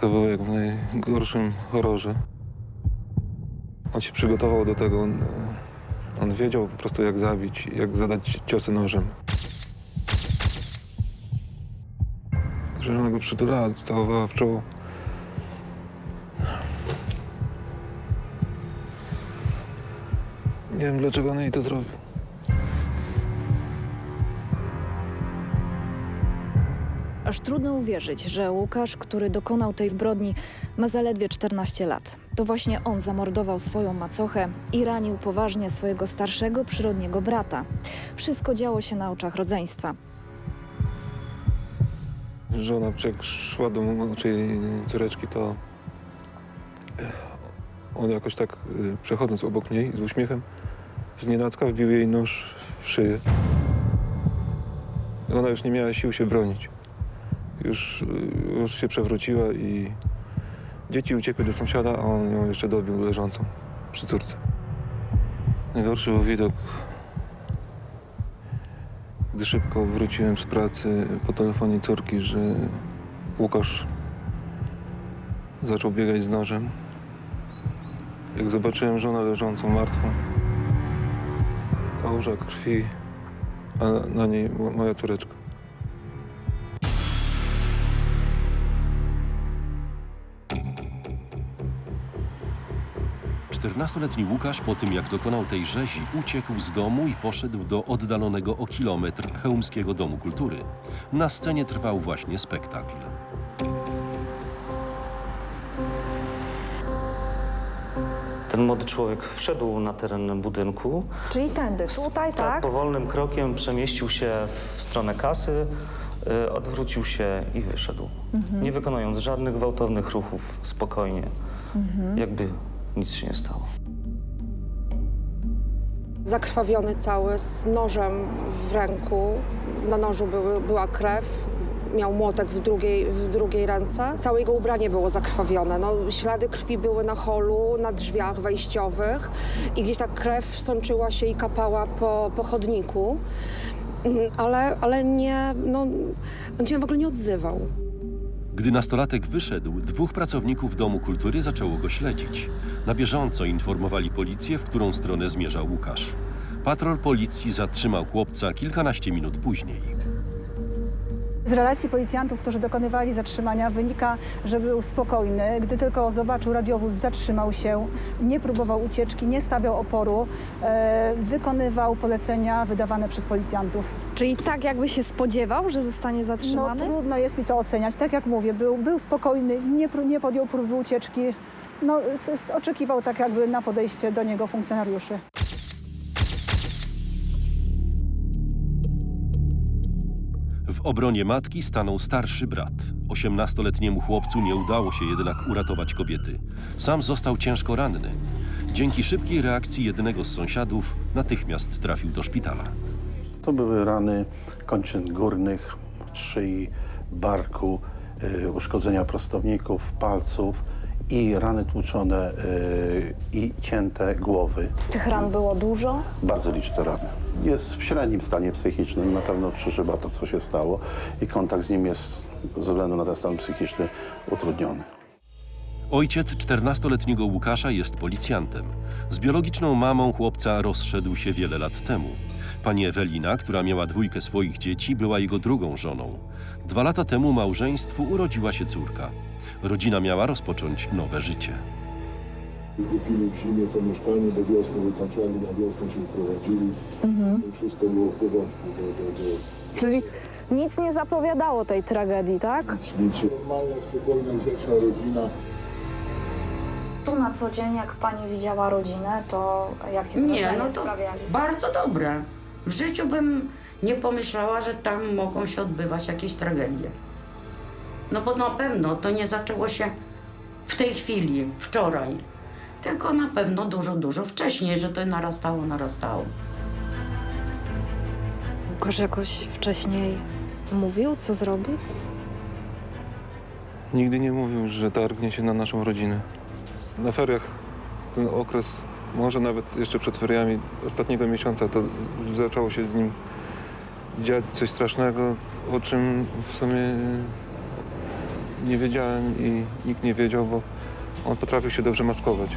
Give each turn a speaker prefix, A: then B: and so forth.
A: To było jak w najgorszym horrorze. On się przygotował do tego. On, on wiedział po prostu jak zabić, jak zadać ciosy nożem. Że ona go przytulała, całowała w czoło. Nie wiem dlaczego on jej to zrobił.
B: Aż trudno uwierzyć, że Łukasz, który dokonał tej zbrodni, ma zaledwie 14 lat. To właśnie on zamordował swoją macochę i ranił poważnie swojego starszego przyrodniego brata. Wszystko działo się na oczach rodzeństwa.
A: Żona jak szła do młodszej córeczki, to e, on jakoś tak e, przechodząc obok niej z uśmiechem, z nienacka wbił jej nóż w szyję. Ona już nie miała sił się bronić. Już, już się przewróciła i dzieci uciekły do sąsiada, a on ją jeszcze dobił leżącą przy córce. Najgorszy był widok gdy szybko wróciłem z pracy po telefonie córki, że Łukasz zaczął biegać z nożem. Jak zobaczyłem żonę leżącą martwą, kałuża krwi, a na niej mo- moja córeczka.
C: Czternastoletni Łukasz po tym, jak dokonał tej rzezi, uciekł z domu i poszedł do oddalonego o kilometr Chełmskiego Domu Kultury. Na scenie trwał właśnie spektakl.
D: Ten młody człowiek wszedł na teren budynku.
E: Czyli tędy, tutaj, tak?
D: Powolnym krokiem przemieścił się w stronę kasy, y, odwrócił się i wyszedł.
E: Mhm.
D: Nie wykonując żadnych gwałtownych ruchów, spokojnie.
E: Mhm.
D: Jakby nic się nie stało.
E: Zakrwawiony cały, z nożem w ręku. Na nożu były, była krew. Miał młotek w drugiej, w drugiej ręce. Całe jego ubranie było zakrwawione. No, ślady krwi były na holu, na drzwiach wejściowych i gdzieś ta krew sączyła się i kapała po, po chodniku. Mm, Ale, ale nie, no, on się w ogóle nie odzywał.
C: Gdy nastolatek wyszedł, dwóch pracowników Domu Kultury zaczęło go śledzić. Na bieżąco informowali policję, w którą stronę zmierzał Łukasz. Patrol policji zatrzymał chłopca kilkanaście minut później.
F: Z relacji policjantów, którzy dokonywali zatrzymania, wynika, że był spokojny. Gdy tylko zobaczył radiowóz, zatrzymał się, nie próbował ucieczki, nie stawiał oporu, e, wykonywał polecenia wydawane przez policjantów.
B: Czyli tak jakby się spodziewał, że zostanie
F: No
B: zatrzymany?
F: trudno jest mi to oceniać. Tak jak mówię, był, był spokojny, nie, pró- nie podjął próby ucieczki. No, s, s, oczekiwał tak jakby na podejście do niego funkcjonariuszy.
C: W obronie matki stanął starszy brat. Osiemnastoletniemu chłopcu nie udało się jednak uratować kobiety. Sam został ciężko ranny. Dzięki szybkiej reakcji jednego z sąsiadów natychmiast trafił do szpitala.
G: To były rany kończyn górnych, szyi, barku, y, uszkodzenia prostowników, palców i rany tłuczone y, i cięte głowy.
B: Tych ran było dużo?
G: Bardzo liczne rany. Jest w średnim stanie psychicznym, na pewno przeżywa to, co się stało i kontakt z nim jest ze względu na ten stan psychiczny utrudniony.
C: Ojciec 14-letniego Łukasza jest policjantem. Z biologiczną mamą chłopca rozszedł się wiele lat temu. Pani Ewelina, która miała dwójkę swoich dzieci, była jego drugą żoną. Dwa lata temu małżeństwu urodziła się córka. Rodzina miała rozpocząć nowe życie.
H: Kupili w zimie to mieszkanie, do wiosny wykończali, na wiosnę się wprowadzili. I Wszystko było w porządku. Do, do, do,
B: Czyli nic nie zapowiadało tej tragedii, tak?
H: nic. Normalna, spokojna, grzeczna rodzina.
B: Tu na co dzień, jak pani widziała rodzinę, to jakie
I: Nie,
B: wrażenie
I: no to
B: sprawiali?
I: bardzo dobre. W życiu bym nie pomyślała, że tam mogą się odbywać jakieś tragedie. No bo na pewno to nie zaczęło się w tej chwili, wczoraj, tylko na pewno dużo, dużo wcześniej, że to narastało, narastało.
B: Łukasz jakoś wcześniej mówił, co zrobi?
A: Nigdy nie mówił, że targnie się na naszą rodzinę. Na feriach ten okres, może nawet jeszcze przed feriami ostatniego miesiąca, to zaczęło się z nim dziać coś strasznego, o czym w sumie nie wiedziałem i nikt nie wiedział, bo on potrafił się dobrze maskować.